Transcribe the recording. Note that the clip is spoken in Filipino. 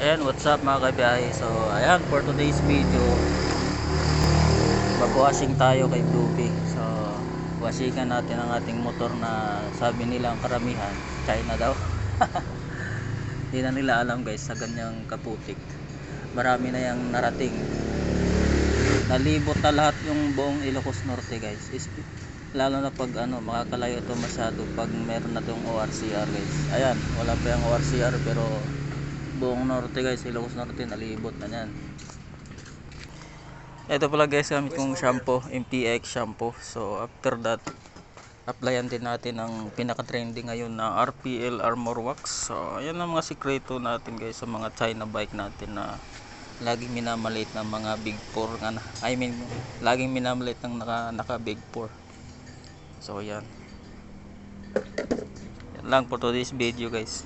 Ayan, what's up mga kabiyahe? So, ayan, for today's video, mag-washing tayo kay Bluebee. So, washingan natin ang ating motor na sabi nila ang karamihan, China daw. Hindi na nila alam guys sa ganyang kaputik. Marami na yung narating. Nalibot na lahat yung buong Ilocos Norte guys. Is, lalo na pag ano, makakalayo ito masyado pag meron na itong ORCR guys. Ayan, wala pa yung ORCR pero buong norte guys, Ilocos Norte, nalibot na yan. Ito pala guys, gamit kong shampoo, MPX shampoo. So after that, applyan din natin ang pinaka-trending ngayon na RPL Armor Wax. So ayan ang mga sikreto natin guys sa mga China bike natin na laging minamalit ng mga big 4 nga. I mean, laging minamalit ng naka, naka big 4. So yan. Yan lang for today's video guys.